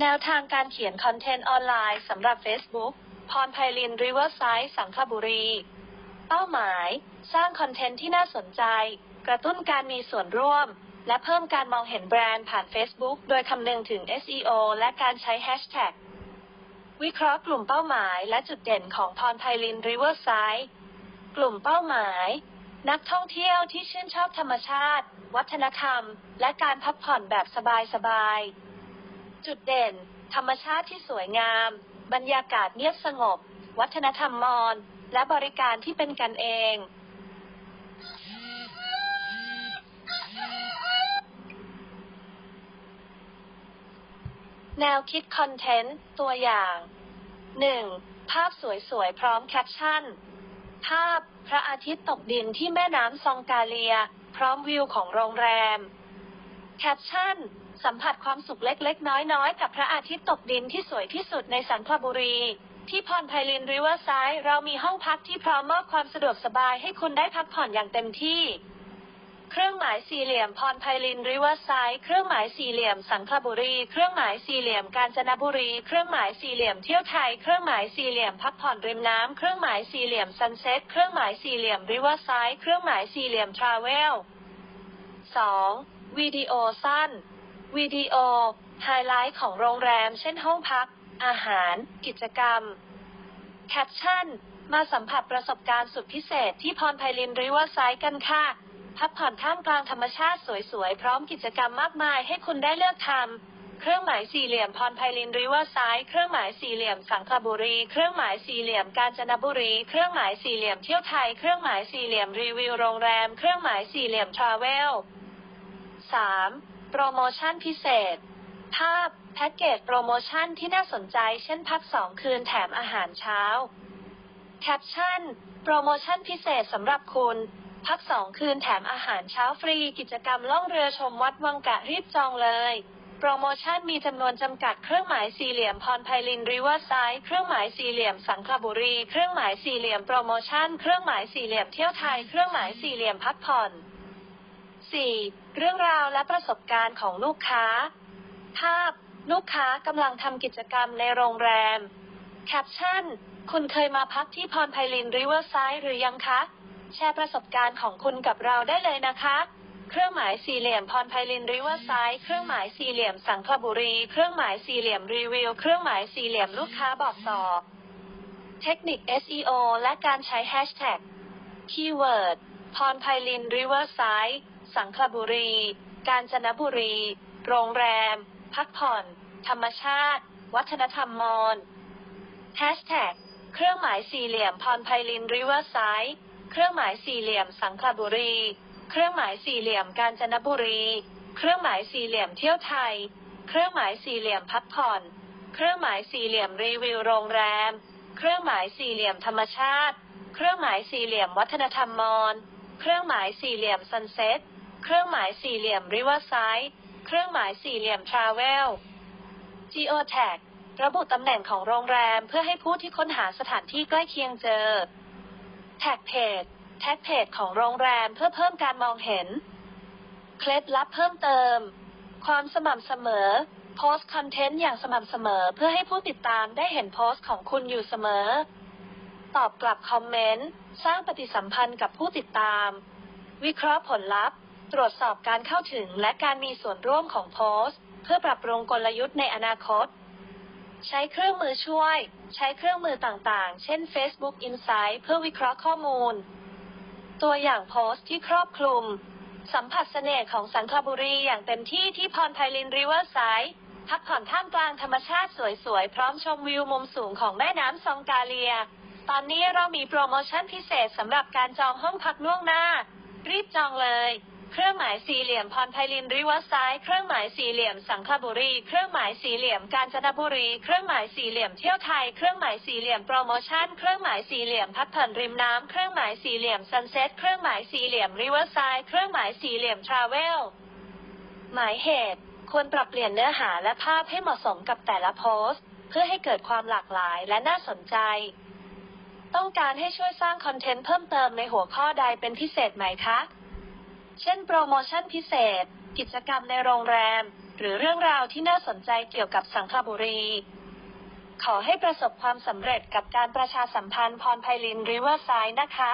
แนวทางการเขียนคอนเทนต์ออนไลน์สำหรับ Facebook พรไพลินริเวอร์ไซด์สังขบุรี เป้าหมาย สร้างคอนเทนต์ที่น่าสนใจ กระตุ้นการมีส่วนร่วม และเพิ่มการมองเห็นแบรนด์ผ่าน Facebook โดยคำนึงถึง SEO และการใช้แฮชแท็กวิเคราะห์กลุ่มเป้าหมายและจุดเด่นของพรไพลินริเวอร์ไซด์กลุ่มเป้าหมาย นักท่องเที่ยวที่ชื่นชอบธรรมชาติ วัฒนธรรม และการพักผ่อนแบบสบายๆ จุดเด่น ธรรมชาติที่สวยงาม บรรยากาศเงียบสงบ วัฒนธรรมมอญและบริการที่เป็นกันเอง แนวคิดคอนเทนต์ ตัวอย่าง 1. ภาพสวยๆ พร้อมแคปชั่น ภาพพระอาทิตย์ตกดินที่แม่น้ำซองกาเลีย พร้อมวิวของโรงแรม แคปชั่น สัมผัสความสุขเล็กๆ น้อยๆ กับพระอาทิตย์ตกดินที่สวยที่สุดในสันคลบุรี ที่พรไพลินริเวอร์ไซด์เรามีห้องพักที่พร้อมมอบความสะดวกสบายให้คุณได้พักผ่อนอย่างเต็มที่ เครื่องหมายสี่เหลี่ยมพรไพลินริเวอร์ไซด์เครื่องหมายสี่เหลี่ยมสังขบุรี เครื่องหมายสี่เหลี่ยมกาญจนบุรี เครื่องหมายสี่เหลี่ยมเที่ยวไทย เครื่องหมายสี่เหลี่ยมพักผ่อนริมน้ำเครื่องหมายสี่เหลี่ยมซันเซ็ตเครื่องหมายสี่เหลี่ยมริเวอร์ไซด์เครื่องหมายสี่เหลี่ยมทราเวล 2. วิดีโอสั้น วิดีโอ ไฮไลท์ของโรงแรม เช่นห้องพัก อาหาร กิจกรรม แคปชั่น มาสัมผัสประสบการณ์สุดพิเศษที่พรไพลินริเวอร์ไซด์กันค่ะ พักผ่อนท่ามกลางธรรมชาติสวยๆ พร้อมกิจกรรมมากมายให้คุณได้เลือกทำเครื่องหมายสี่เหลี่ยมพรไพลินริเวอร์ไซด์เครื่องหมายสี่เหลี่ยมสังขบุรี เครื่องหมายสี่เหลี่ยมกาญจนบุรี เครื่องหมายสี่เหลี่ยมเที่ยวไทย เครื่องหมายสี่เหลี่ยมรีวิวโรงแรม เครื่องหมายสี่เหลี่ยมทราเวล 3. โปรโมชั่นพิเศษ ภาพ แพ็กเกจโปรโมชั่นที่น่าสนใจเช่นพัก2คืนแถมอาหารเช้า แคปชั่น โปรโมชั่นพิเศษสำหรับคุณ พัก2คืนแถมอาหารเช้าฟรี กิจกรรมล่องเรือชมวัดวังกะรีบจองเลยโปรโมชั่นมีจำนวนจำกัดเครื่องหมายสี่เหลี่ยมพรไพลินริเวอร์ไซด์เครื่องหมายสี่เหลี่ยมสังขบุรี เครื่องหมายสี่เหลี่ยมโปรโมชั่น เครื่องหมายสี่เหลี่ยมเที่ยวไทย เครื่องหมายสี่เหลี่ยมพักผ่อน 4. เรื่องราวและประสบการณ์ของลูกค้า ภาพ ลูกค้ากำลังทำกิจกรรมในโรงแรม แคปชั่น คุณเคยมาพักที่พรไพลินริเวอร์ไซด์หรือยังคะ แชร์ประสบการณ์ของคุณกับเราได้เลยนะคะ เครื่องหมายสี่เหลี่ยมพรไพลินริเวอร์ไซด์เครื่องหมายสี่เหลี่ยมสังขบุรี เครื่องหมายสี่เหลี่ยมรีวิว เครื่องหมายสี่เหลี่ยมลูกค้าบอกต่อ เทคนิค SEO และการใช้แฮชแท็กคีย์เวิร์ดพรไพลินริเวอร์ไซด์ สังขบุรี กาญจนบุรี โรงแรม พักผ่อน ธรรมชาติ วัฒนธรรมมอญแฮชแท็กเครื่องหมายสี่เหลี่ยมพรไพลินริเวอร์ไซด์เครื่องหมายสี่เหลี่ยมสังขบุรี เครื่องหมายสี่เหลี่ยมกาญจนบุรี เครื่องหมายสี่เหลี่ยมเที่ยวไทย เครื่องหมายสี่เหลี่ยมพักผ่อน เครื่องหมายสี่เหลี่ยมรีวิวโรงแรม เครื่องหมายสี่เหลี่ยมธรรมชาติ เครื่องหมายสี่เหลี่ยมวัฒนธรรมมอญ เครื่องหมายสี่เหลี่ยมซันเซ็ต เครื่องหมายสี่เหลี่ยมริเวอร์ไซด์เครื่องหมายสี่เหลี่ยมทราเวล Geotag ระบุตำแหน่งของโรงแรมเพื่อให้ผู้ที่ค้นหาสถานที่ใกล้เคียงเจอแท็กเพจแท็กเพจของโรงแรมเพื่อเพิ่มการมองเห็น เคล็ดลับเพิ่มเติม ความสม่ำเสมอ โพสต์คอนเทนต์อย่างสม่ำเสมอเพื่อให้ผู้ติดตามได้เห็นโพสต์ของคุณอยู่เสมอ ตอบกลับคอมเมนต์ สร้างปฏิสัมพันธ์กับผู้ติดตาม วิเคราะห์ผลลัพธ์ ตรวจสอบการเข้าถึงและการมีส่วนร่วมของโพสต์ เพื่อปรับปรุงกลยุทธ์ในอนาคต ใช้เครื่องมือช่วย ใช้เครื่องมือต่างๆ เช่น Facebook Insight เพื่อวิเคราะห์ข้อมูล ตัวอย่างโพสต์ที่ครอบคลุม สัมผัสเสน่ห์ของสังขบุรีอย่างเต็มที่ที่พรไพลินริเวอร์ไซด์พักผ่อนท่ามกลางธรรมชาติสวยๆ พร้อมชมวิวมุมสูงของแม่น้ำซองกาเลีย ตอนนี้เรามีโปรโมชั่นพิเศษสำหรับการจองห้องพักล่วงหน้า รีบจองเลย เครื่องหมายสี่เหลี่ยมพรไพลินริเวอร์ไซด์เครื่องหมายสี่เหลี่ยมสังขบุรี เครื่องหมายสี่เหลี่ยมกาญจนบุรี เครื่องหมายสี่เหลี่ยมเที่ยวไทย เครื่องหมายสี่เหลี่ยมโปรโมชั่น เครื่องหมายสี่เหลี่ยมพักผ่อนริมน้ำ เครื่องหมายสี่เหลี่ยมซันเซ็ต เครื่องหมายสี่เหลี่ยมริเวอร์ไซด์ เครื่องหมายสี่เหลี่ยมทราเวล หมายเหตุ ควรปรับเปลี่ยนเนื้อหาและภาพให้เหมาะสมกับแต่ละโพสต์ เพื่อให้เกิดความหลากหลายและน่าสนใจต้องการให้ช่วยสร้างคอนเทนต์เพิ่มเติมในหัวข้อใดเป็นพิเศษไหมคะ เช่นโปรโมชั่นพิเศษ กิจกรรมในโรงแรม หรือเรื่องราวที่น่าสนใจเกี่ยวกับสังขบุรี ขอให้ประสบความสำเร็จกับการประชาสัมพันธ์พรไพลินริเวอร์ไซด์นะคะ